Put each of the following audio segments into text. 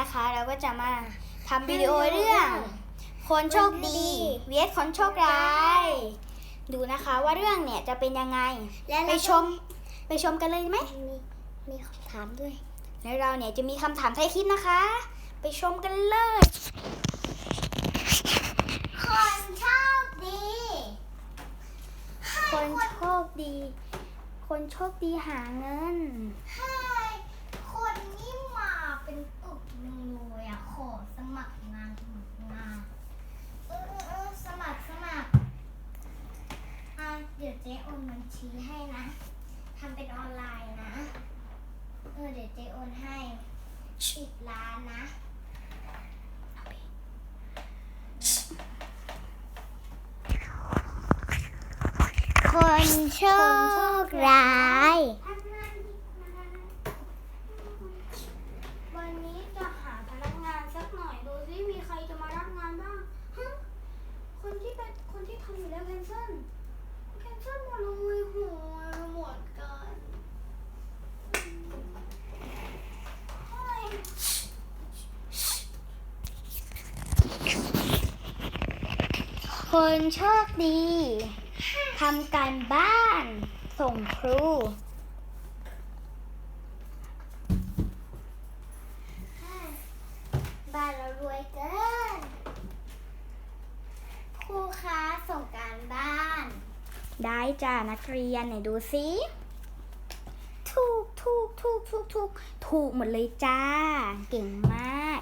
นะคะ เราก็จะมาทำวิดีโอเรื่อง คนโชคดีเวสคนโชคร้าย ดูนะคะว่าเรื่องเนี่ยจะเป็นยังไงและไปชมไปชมกันเลยไหมมีมีคำถามด้วย แล้วเราเนี่ยจะมีคำถามท้ายคลิปนะคะ ไปชมกันเลย คนโชคดี คนโชคดี คนโชคดีหาเงินให้คนนี้มาเป็นกลุ่มหนึ่งเลยอะขอสมัครงานสมัครงานเออเออเออสมัครสมัครอะเดี๋ยวเจ๊โอนบัญชีให้นะทำเป็นออนไลน์นะ เออเดี๋ยวเจ๊โอนให้ สิบล้านนะคนโชคร้าย วันนี้จะหาพนักงานสักหน่อยดูซิมีใครจะมารับงานบ้างฮะคนที่เป็นคนที่ทำอยู่แล้วแคนเซิลแคนเซิลหมดเลยหัวหมดกันเฮ้ย คนโชคดีทำการบ้านส่งครู บ้านเรารวยเกินครูคะส่งการบ้าน ได้จ้านักเรียนไหนดูสิถูกถูกถูกถูกถูกถูกหมดเลยจ้า เก่งมาก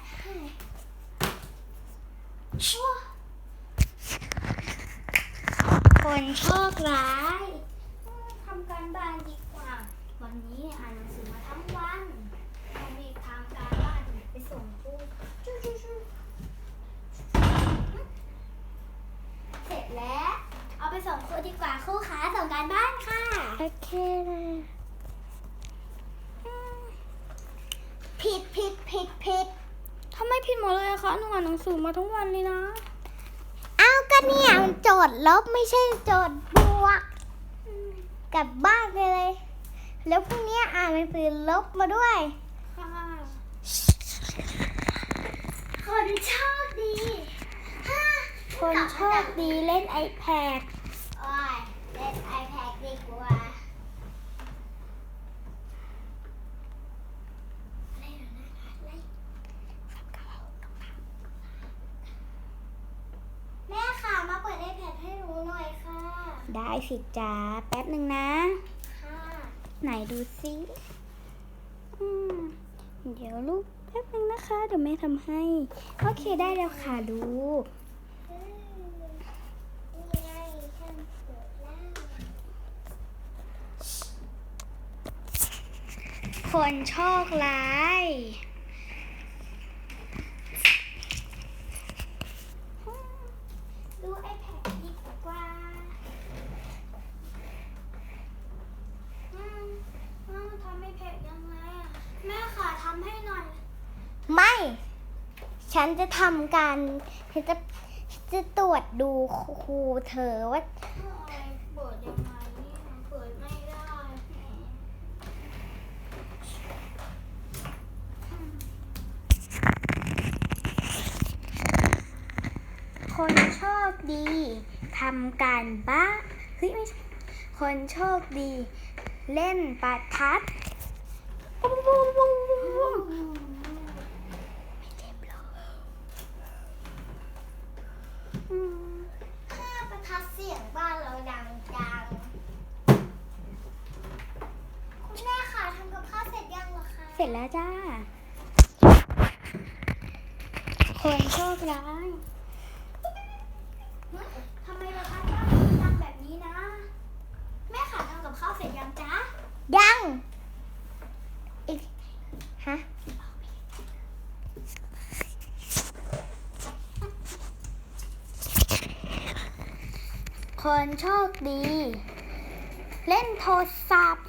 คนโชคร้ายทำการบ้านดีกว่า วันนี้อ่านหนังสือมาทั้งวันต้องรีบทำการบ้านไปส่งครูชู้ชู้ชู้เสร็จแล้ว เอาไปส่งครูดีกว่าครูคะส่งการบ้านค่ะ โอเคเลยผิดผิดผิดผิดทำไมผิดหมดเลยอะคะหนูอ่านหนังสือมาทั้งวันเลยนะ เอาก็เนี่ยมันโจทย์ลบไม่ใช่โจทย์บวก กลับบ้านไปเลย แล้วพรุ่งนี้อ่านหนังสือลบมาด้วยค่ะคนโชคดีคนโชคดีเล่น iPad โอ้ยเล่น iPad ดีกว่าแม่ค่ะ มาเปิด iPad ให้หนูหน่อยค่ะ ได้ สิจ้าแป๊บหนึ่งนะค่ะไหนดูสิอืมเดี๋ยวลูกแป๊บหนึ่งนะคะ เดี๋ยวแม่ทำให้ โอเคได้แล้วค่ะลูกอืมนี่ไงฉันเปิดแล้วคนโชคร้ายดู iPad ดีกว่าอืมอืมทำ iPad ยังไงอะแม่ค่ะทำให้หน่อย ไม่ ฉันจะทำการฉันจะจะตรวจดูครูเธอว่าเปิดยังไงเนี่ยเปิดไม่ได้คนโชคดีทำการบ้านเฮ้ยไม่ใช่คนโชคดี เล่นประทัดปุ้งปุ้งปุ้งปุ้งปุ้งไม่เจ็บหรอกอืม ถ้าประทัดเสียงบ้านเราดังจังคุณแม่ค่ะทำกับข้าวเสร็จยังเหรอคะ เสร็จแล้วจ้า คนโชคร้ายทำไมประทัดบ้านมันดังแบบนี้นะ แม่ขาทำกับข้าวเสร็จยังจ๊ะยัง อีก ฮะ คนโชคดี เล่นโทรศัพท์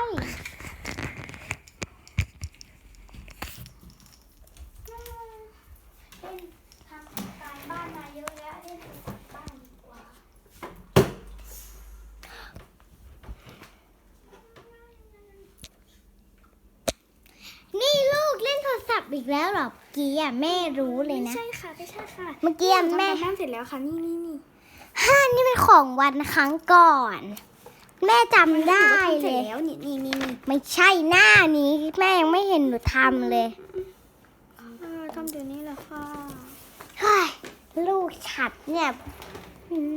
อีกแล้วเหรอเมื่อกี้อะแม่รู้เลยไม่นะใช่ค่ะไม่ใช่ค่ะเมื่อกี้อะแม่ ทำการบ้านเสร็จแล้วค่ะนี่นี่นี่ฮ่านี่เป็นของวันครั้งก่อน แม่จำได้หนูก็ทำเสเลร็จย แล้วนี่นี่นี่นี่ไม่ใช่หน้านี้แม่ยังไม่เห็นหนูทำเลยเออทำเดี๋ยวนี้แหละค่ะเฮ้ยลูกฉัดเนี่ยอืม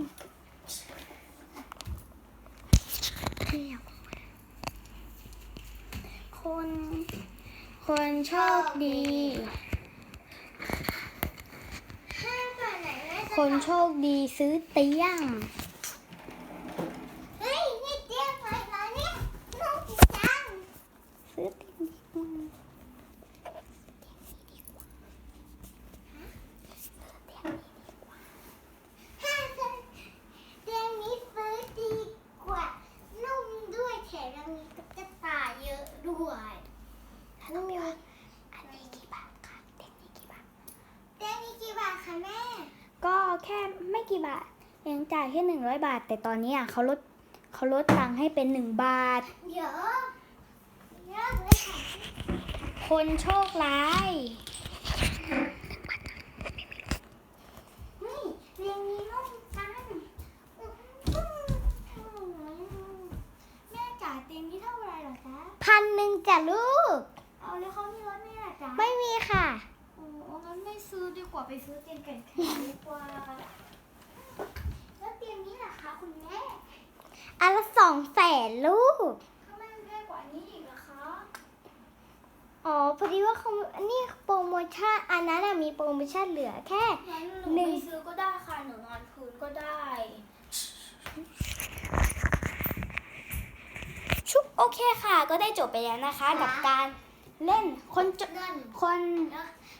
คน คนโชคดี คนโชคดีซื้อเตียง เฮ้ยนี่เตียงอะไรเหรอเนี่ยลูกจัง ซื้อเตียงดีกว่า ฮ่าเตียงนี้ซื้อดีกว่านุ่มด้วยแถมยังมีตุ๊กตาเยอะด้วยลูกอันนี้กี่บาทคะเตียงนี้กี่บาทเตียงนี้กี่บาทคะแม่ ก็แค่ไม่กี่ บาทเองจ่ายแค่หนึ่งร้อยบาท แต่ตอนนี้อะเขาลดเขาลดตังค์ให้เป็นหนึ่งบาทเดี๋ยวเยอะเลยค่ะคนโชคร้ายเฮ้ยเตียงนี้นุ่มจังแม่จ่ายเตียงนี้เท่าไหร่หรอจ๊ะพันหนึ่งจ้ะลูก เอาแล้วเขามีรถไหมล่ะจ๊ะไม่มีค่ะ โอ้งั้นไม่ซื้อดีกว่าไปซื้อเตียงแข็งๆดีกว่า แล้วเตียงนี้ล่ะคะคุณแม่ อันละสองแส นลูกถ้าไม่แพงกว่านี้อีกนะคะอ๋อพอดีว่าเขาอันนี้โปรโมชั่นอันนั้นอะมีโปรโมชั่นเหลือแค่งั้นหนูหนึ่งไม่ซื้อก็ได้ค่ะหนูนอนพื้นก็ได้ ชุบโอเคค่ะ ก็ได้จบไปแล้วนะคะกับการเล่นคนจเงินคน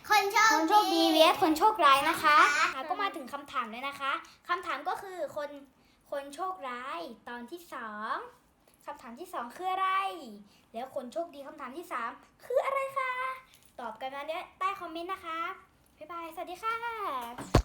คนโชคคนโชคดีเวสคนโชคร้ายนะคะค่ะก็มาถึงคำถามเลยนะคะคำถามก็คือคนคนโชคร้ายตอนที่สอง คำถามที่สองคืออะไร แล้วคนโชคดีคำถามที่สามคืออะไรคะ ตอบกันมาเนี่ยใต้คอมเมนต์นะคะ บ๊ายบาย สวัสดีค่ะ